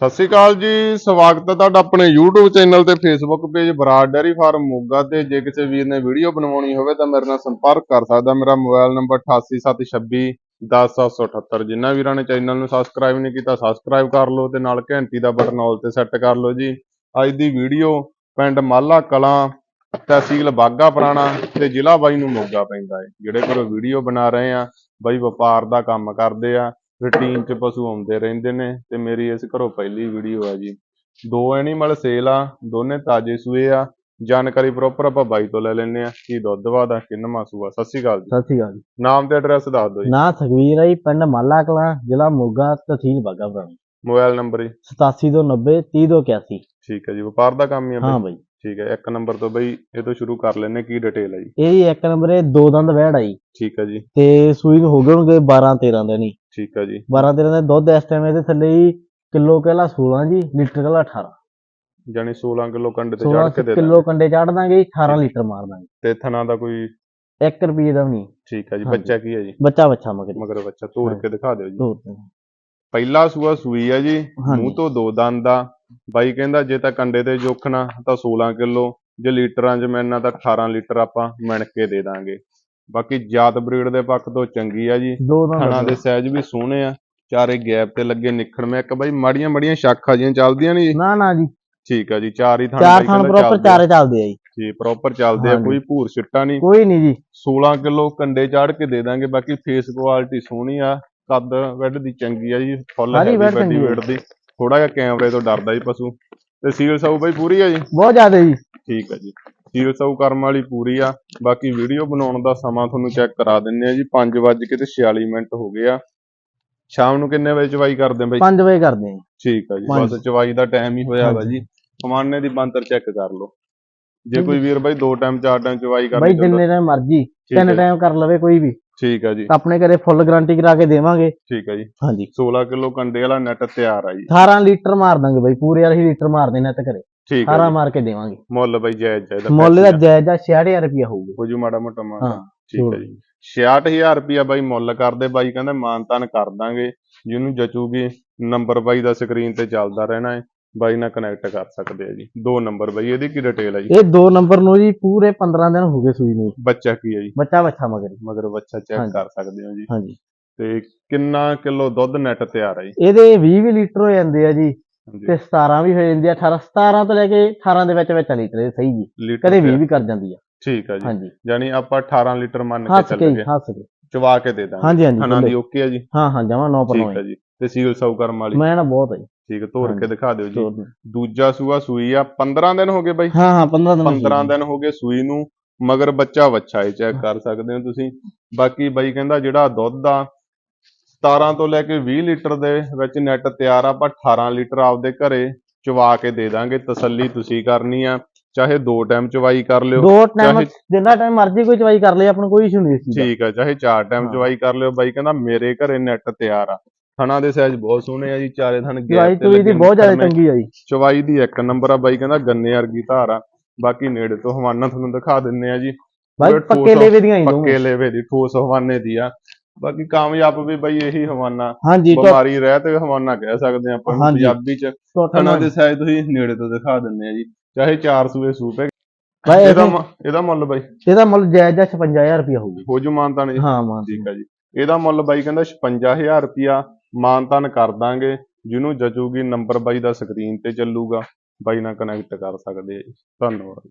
ਸਤਿ ਸ਼੍ਰੀ ਅਕਾਲ ਜੀ, ਸਵਾਗਤ ਹੈ ਤੁਹਾਡਾ ਆਪਣੇ YouTube ਚੈਨਲ ਤੇ Facebook page Brar dairy farm Moga ਤੇ। ਜੇ ਕਿਸੇ ਵੀਰ ਨੇ ਵੀਡੀਓ ਬਣਵਾਉਣੀ ਹੋਵੇ ਤਾਂ ਮੇਰੇ ਨਾਲ ਸੰਪਰਕ ਕਰ ਸਕਦਾ। ਮੇਰਾ ਮੋਬਾਈਲ ਨੰਬਰ 8876 10778 ਜਿਨ੍ਹਾਂ ਵੀਰਾਂ ਨੇ ਚੈਨਲ ਨੂੰ ਸਬਸਕ੍ਰਾਈਬ ਨਹੀਂ ਕੀਤਾ ਸਬਸਕ੍ਰਾਈਬ ਕਰ ਲਓ ਤੇ ਨਾਲ ਘੰਟੀ ਦਾ ਬਟਨ ਆਲ ਤੇ ਸੈੱਟ ਕਰ ਲਓ ਜੀ। ਅੱਜ ਦੀ ਵੀਡੀਓ ਪਿੰਡ ਮਾਲਾ ਕਲਾਂ, ਤਹਿਸੀਲ ਬਾਗਾ ਪੁਰਾਣਾ ਤੇ ਜ਼ਿਲ੍ਹਾ ਬਾਈ ਨੂੰ ਮੋਗਾ ਪੈਂਦਾ ਹੈ। ਜਿਹੜੇ ਘਰੋਂ ਵੀਡੀਓ ਬਣਾ ਰਹੇ ਆ, ਬਾਈ ਵਪਾਰ ਦਾ ਕੰਮ ਕਰਦੇ ਆ। ਰੂਟੀਨ 'ਚ ਪਸ਼ੂ ਆਉਂਦੇ ਰਹਿੰਦੇ ਨੇ ਤੇ ਮੇਰੀ ਇਸ ਘਰੋਂ ਪਹਿਲੀ ਵੀਡੀਓ ਆ ਜੀ। ਦੋ ਐਨੀਮਲ ਸੇਲ ਆ ਦੋਨੇ ਤਾਜੇ ਸੂਏ ਆ। ਜਾਣਕਾਰੀ ਪ੍ਰੋਪਰ ਆਪਾਂ ਬਾਈ ਤੋਂ ਲੈ ਲੈਂਦੇ ਆ ਕੀ ਦੁੱਧ ਵਾਦਾ ਕਿੰਨਵਾਂ ਸੂਆ। ਸਤਿ ਸ਼੍ਰੀ ਅਕਾਲ ਜੀ। ਸਤਿ ਸ਼੍ਰੀ ਅਕਾਲ ਜੀ। ਨਾਮ ਤੇ ਐਡਰੈਸ ਦੱਸ ਦਿਓ ਜੀ। ਨਾਂ ਸੁਖਵੀਰ ਹੈ ਜੀ ਪਿੰਡ ਮਾਲਾ ਕਲਾਂ ਜ਼ਿਲ੍ਹਾ ਮੋਗਾ ਤਹਿਸੀਲ ਬਾਗਾ ਪੁਰਾਣੀ ਮੋਬਾਈਲ ਨੰਬਰ ਜੀ 8790 3081 ਠੀਕ ਹੈ ਜੀ ਵਪਾਰ ਦਾ ਕੰਮ ਹੀ ਆ ਹਾਂ ਬਈ। ਠੀਕ ਹੈ ਇੱਕ ਨੰਬਰ ਤੋਂ ਬਈ ਇਹ ਤੋਂ ਸ਼ੁਰੂ ਕਰ ਲੈਨੇ ਕੀ ਡਿਟੇਲ ਹੈ ਜੀ। ਇਹ ਜੀ ਇੱਕ ਨੰਬਰ ਇਹ ਦੋ ਦੰਦ ਵਹਿੜ ਆਈ ਠੀਕ ਹੈ ਜੀ। ਤੇ ਸੂਈ ਨੂੰ ਹੋ ਗਏ ਹੋਣਗੇ 12 13 ਦਿਨ ਹੀ। ਠੀਕ ਹੈ ਜੀ। 12 13 ਦੇ ਦੁੱਧ ਇਸ ਟਾਈਮ ਇਹਦੇ ਥੱਲੇ ਹੀ ਕਿਲੋ ਕਹਿਲਾ 16 ਜੀ ਲੀਟਰ ਕਹਿਲਾ 18 ਜਾਨੀ 16 ਕਿਲੋ ਕੰਡੇ ਤੇ 16 ਚੜ ਕੇ ਦੇ ਕਿਲੋ ਕੰਡੇ ਚਾੜ ਦਾਂਗੇ ਜੀ, 18 ਲੀਟਰ ਮਾਰ ਦਾਂਗੇ। ਤੇ ਥਣਾ ਦਾ ਕੋਈ 1 ਰੁਪਏ ਦਾ ਨਹੀਂ। ਠੀਕ ਹੈ ਜੀ। ਬੱਚਾ ਕੀ ਹੈ ਜੀ? ਬੱਚਾ ਬੱਚਾ ਮਗਰ। ਮਗਰ ਬੱਚਾ ਤੋੜ। ਕੇ ਦਿਖਾ ਦਿਓ ਜੀ। ਦੋ। ਪਹਿਲਾ ਸੂਆ ਸੂਈ ਆ ਜੀ। ਮੂੰਹ ਤੋਂ ਦੋ ਦੰਦ ਆ। ਬਾਈ ਕਹਿੰਦਾ ਜੇ ਤਾਂ ਕੰਡੇ ਤੇ ਜੋਖਣਾ ਤਾਂ 16 ਕਿਲੋ ਜੇ ਲੀਟਰਾਂ 'ਚ ਮੈਨਾਂ ਤਾਂ 18 ਲੀਟਰ ਆਪਾਂ ਮਿਣ ਕੇ ਦੇ ਦਾਂਗੇ। ਬਾਕੀ ਜਾਤ ਬਰੀਡ ਦੇ ਪੱਖ ਤੋਂ ਚੰਗੀ ਆ ਜੀ। ਦੋ ਦੰਦ ਦੇ ਸਾਈਜ਼ ਵੀ ਸੋਹਣੇ ਆ। ਚਾਰੇ ਗੈਪ ਤੇ ਲੱਗੇ ਨਿਖੜ ਮੈਂ ਇੱਕ ਬਾਈ ਮਾੜੀਆਂ ਮਾੜੀਆਂ ਸ਼ਾਖਾਂ ਜੀਆਂ ਚੱਲਦੀਆਂ ਨਹੀਂ ਨਾ ਨਾ ਜੀ। ਠੀਕ ਆ ਜੀ ਚਾਰ ਹੀ ਥਣ ਚਾਰ ਕਹਿੰਦਾ ਪ੍ਰੋਪਰ। ਚਾਰੇ ਚੱਲਦੇ ਆ ਜੀ। ਜੀ ਪ੍ਰੋਪਰ ਚੱਲਦੇ ਆ। ਕੋਈ ਭੂਰ ਸਿੱਟਾ ਨਹੀਂ। ਕੋਈ ਨਹੀਂ ਜੀ। 16 ਕਿਲੋ ਕੰਡੇ ਚਾੜ ਕੇ ਦੇ ਦਾਂਗੇ। ਬਾਕੀ ਫੇਸ ਕੁਆਲਿਟੀ ਸੋਹਣੀ ਆ। ਕੱਦ ਵੈਡ ਦੀ ਚੰਗੀ ਆ ਜੀ। ਫੁੱਲ ਹੈਵੀ ਆ। ਵੇੜ ਦੀ। ਥੋੜਾ ਜਿਹਾ ਕੈਮਰੇ ਤੋਂ ਡਰਦਾ ਜੀ ਪਸ਼ੂ। ਤੇ ਸੀਲ ਸਾਊ ਬਾਈ ਪੂਰੀ ਆ ਜੀ? ਬਹੁਤ ਜ਼ਿਆਦਾ ਜੀ। ਠੀਕ ਆ ਜੀ। ਸੀਲ ਸਾਊ ਕਰਮ ਵਾਲੀ ਪੂਰੀ ਆ। ਬਾਕੀ ਵੀਡੀਓ ਬਣਾਉਣ ਦਾ ਸਮਾਂ ਤੁਹਾਨੂੰ ਚੈੱਕ ਕਰਾ ਦਿੰਨੇ ਆ ਜੀ। 5 ਵੱਜ ਕੇ ਤੇ 46 ਮਿੰਟ ਹੋ ਗਏ ਆ। ਸ਼ਾਮ ਨੂੰ ਕਿੰਨੇ ਵਜੇ ਚਵਾਈ ਕਰਦੇ ਆ ਬਾਈ? 5 ਵਜੇ ਕਰਦੇ ਆ। ਠੀਕ ਆ ਜੀ। ਬਸ ਚਵਾਈ ਦਾ ਟਾਈਮ ਹੀ ਹੋਇਆ ਵਾ। ਜੀ। ਕਮਾਨੇ ਦੀ ਬੰਤਰ ਚੈੱਕ ਕਰ ਲਓ। ਜੇ। ਕੋਈ ਵੀਰ ਬਾਈ ਦੋ ਟਾਈਮ ਚਾਰ ਟਾਈਮ ਚਵਾਈ ਕਰਨੀ ਬਾਈ ਜਿੰਨੇ ਟਾਈਮ ਮਰਜ਼ੀ ਤਿੰਨ ਟਾਈਮ ਕਰ ਲਵੇ ਕੋਈ ਵੀ। ਠੀਕ ਆ ਜੀ। ਆਪਣੇ ਘਰੇ ਫੁੱਲ ਗਾਰੰਟੀ ਕਰਾ ਕੇ ਦੇਵਾਂਗੇ। ਠੀਕ ਆ ਜੀ। ਹਾਂਜੀ। 16 ਕਿਲੋ ਕੰਡੇ ਵਾਲਾ ਨੈਟ ਤਿਆਰ ਆ ਜੀ। 18 ਲੀਟਰ ਮਾਰ ਦਾਂਗੇ ਬਾਈ। ਪੂਰੇ ਵਾਲੀ ਲੀਟਰ ਮਾਰ ਦੇਣਾ ਤੇ ਘਰੇ। ਠੀਕ 18 ਜੀ। ਮਾਰ ਕੇ ਦੇਵਾਂਗੇ। ਮੁੱਲ ਬਾਈ ਜਾਇਜ਼ ਜਾਇਜ਼ ਮੁੱਲ ਦਾ ਜਾਇਜ਼ ਆ 66000 ਰੁਪਇਆ ਹੋਊਗਾ। ਹੋ ਜੂ ਮਾੜਾ ਮੋਟਾ ਮਾਨ ਹਾਂ ਠੀਕ ਆ ਜੀ। 66000 ਰੁਪਿਆ ਬਾਈ ਮੁੱਲ ਕਰਦੇ ਬਾਈ ਕਹਿੰਦਾ ਮਾਨਤਾਨ ਕਰ ਦਾਂਗੇ। ਜਿਹਨੂੰ ਜਚੂਗੀ ਨੰਬਰ ਬਾਈ ਦਾ ਸਕਰੀਨ ਤੇ ਚੱਲਦਾ ਰਹਿਣਾ ਹੈ ਬਾਈ ਨਾਲ ਕਨੈਕਟ ਕਰ ਸਕਦੇ ਆ ਜੀ। ਦੋ ਨੰਬਰ ਬਾਈ ਇਹਦੀ ਕੀ ਡਿਟੇਲ ਹੈ ਜੀ? ਇਹ ਦੋ ਨੰਬਰ ਨੂੰ ਜੀ ਪੂਰੇ 15 ਦਿਨ ਹੋ ਗਏ ਸੂਈ ਨੂੰ। ਬੱਚਾ ਕੀ ਹੈ ਜੀ? ਬੱਚਾ ਬੱਚਾ ਮਗਰ। ਮਗਰ ਬੱਚਾ ਚੈੱਕ ਹਾਂਜੀ। ਕਰ ਸਕਦੇ ਹੋ ਜੀ। ਹਾਂਜੀ। ਤੇ ਕਿੰਨਾ ਕਿਲੋ ਦੁੱਧ ਨੈਟ ਤਿਆਰ ਹੈ ਜੀ? ਇਹਦੇ 20 ਵੀ ਲੀਟਰ ਹੋ ਜਾਂਦੇ ਆ ਜੀ। ਤੇ 17 ਵੀ ਹੋ ਜਾਂਦੇ ਆ 18 17 ਤੋਂ ਲੈ ਕੇ 18 ਦੇ ਵਿੱਚ ਵਿੱਚ ਲੀਟਰ ਇਹ ਸਹੀ ਜੀ ਲੀਟਰ ਕਦੇ 20 ਤਿਆਰ। ਵੀ ਕਰ ਜਾਂਦੀ ਆ। ਠੀਕ ਹੈ ਜੀ। ਹਾਂਜੀ। ਯਾਨੀ ਆਪਾਂ 18 ਲੀਟਰ ਮੰਨ ਕੇ ਹੱਸ ਕੇ ਚੱਲਾਂਗੇ ਹੱਸ ਕੇ। ਚਵਾ ਕੇ ਦੇ ਦਾਂਗੇ। ਹਾਂਜੀ ਹਾਂਜੀ ਖਾਣਾ ਦੀ। ਓਕੇ ਹੈ ਜੀ। ਹਾਂ ਹਾਂ ਜਮਾ 9 ਪਰ ਠੀਕ ਹੈ ਜੀ। ਤੇ ਸੀਲ ਸਾਊ ਕਰਮ ਵਾਲੀ। ਮੈਂ ਨਾ ਬਹੁਤ ਹੈ ਜੀ। ਠੀਕ ਹੈ ਤੋੜ ਕੇ ਹਾਂਜੀ। ਦਿਖਾ ਦਿਓ ਜੀ। ਦੂਜਾ ਸੂਆ ਸੂਈ ਆ 15 ਦਿਨ ਹੋ ਗਏ ਬਾਈ। ਹਾਂ ਹਾਂ 15 ਦਿਨ 15 ਦਿਨ ਹੋ ਗਏ ਸੂਈ ਨੂੰ ਮਗਰ ਬੱਚਾ ਵੱਛਾ ਹੈ ਚੈੱਕ ਕਰ ਸਕਦੇ ਹੋ ਤੁਸੀਂ। ਬਾਕੀ ਬਾਈ ਕਹਿੰਦਾ ਜਿਹੜਾ ਦੁੱਧ ਆ 17 ਤੋਂ ਲੈ ਕੇ 20 ਲੀਟਰ ਦੇ ਵਿੱਚ ਨੈਟ ਤਿਆਰ ਆ ਆਪਾਂ 18 ਲੀਟਰ ਆਪਦੇ ਘਰੇ ਚਵਾ ਕੇ ਦੇ ਦਾਂਗੇ। ਤਸੱਲੀ ਤੁਸੀਂ ਕਰਨੀ ਆ ਚਾਹੇ ਦੋ ਟਾਈਮ ਚਵਾਈ ਕਰ ਲਿਓ ਦੋ ਟਾਈਮ ਜਿੰਨਾ ਟਾਈਮ ਮਰਜ਼ੀ ਕੋਈ ਚਵਾਈ ਕਰ ਲਈ ਆਪਾਂ ਨੂੰ ਕੋਈ ਇਸ਼ੂ ਨਹੀਂ ਦਾ। ਠੀਕ ਆ ਚਾਹੇ ਚਾਰ ਟਾਈਮ। ਚਵਾਈ ਕਰ ਲਿਓ। ਬਾਈ ਕਹਿੰਦਾ ਮੇਰੇ ਘਰੇ ਨੈਟ ਤਿਆਰ ਆ। ਥਣਾ ਦੇ ਸਾਈਜ਼ ਬਹੁਤ ਸੋਹਣੇ ਆ ਜੀ ਚਾਰੇ ਥਣ ਚਵਾਈ ਗੈਪ ਤੇ ਲੱਗੇ ਬਹੁਤ ਜ਼ਿਆਦਾ। ਚੰਗੀ ਆ ਜੀ। ਚਵਾਈ ਦੀ ਇੱਕ ਨੰਬਰ ਆ ਬਾਈ ਕਹਿੰਦਾ ਗੰਨੇ ਵਰਗੀ ਧਾਰ ਆ। ਬਾਕੀ ਨੇੜੇ ਤੋਂ ਹਵਾਨਾ ਤੁਹਾਨੂੰ ਦਿਖਾ ਦਿੰਨੇ ਆ ਜੀ। ਬਾਈ ਪੂਰੇ ਪੱਕੇ ਲੇਵੇ ਦੀਆਂ ਹੀ ਪੱਕੇ ਲੇਵੇ ਦੀ ਠੋਸ ਹਵਾਨੇ ਦੀ ਆ। ਬਾਕੀ ਕਾਮਯਾਬ ਵੀ ਬਾਈ ਇਹੀ ਹਵਾਨਾ ਹਾਂਜੀ ਬਿਮਾਰੀ ਰਹਿਤ ਹਵਾਨਾ ਕਹਿ ਸਕਦੇ ਆ ਆਪਾਂ ਹਾਂਜੀ। ਪੰਜਾਬੀ ਚ ਟੋਟਲ ਥਣਾ ਦੇ ਸਾਈਜ਼ ਤੁਸੀਂ ਨੇੜੇ ਤੋਂ ਦਿਖਾ ਦਿੰਨੇ ਆ ਜੀ ਚਾਹੇ 4 ਸੂਏ ਸੂਪੇ ਬਾਈ ਇਹਦਾ ਇਹਦਾ ਮ- ਇਹਦਾ ਮੁੱਲ ਬਾਈ? ਇਹਦਾ ਮੁੱਲ ਜਾਇਜ਼ ਆ 55000 ਰੁਪਇਆ ਹੋਊਗਾ। ਹੋ ਜੂ ਮਾਨਤਾਨ ਜੀ? ਹਾਂ ਮਾਨ ਠੀਕ ਹੈ ਜੀ। ਇਹਦਾ ਮੁੱਲ ਬਾਈ ਕਹਿੰਦਾ 56000 ਰੁਪਿਆ ਮਾਨਤਾਨ ਕਰ ਦਾਂਗੇ ਜਿਹਨੂੰ ਜਚੂਗੀ ਨੰਬਰ ਬਾਈ ਦਾ ਸਕਰੀਨ ਤੇ ਚੱਲੂਗਾ ਬਾਈ ਨਾਲ ਕਨੈਕਟ ਕਰ ਸਕਦੇ ਆ ਜੀ। ਧੰਨਵਾਦ।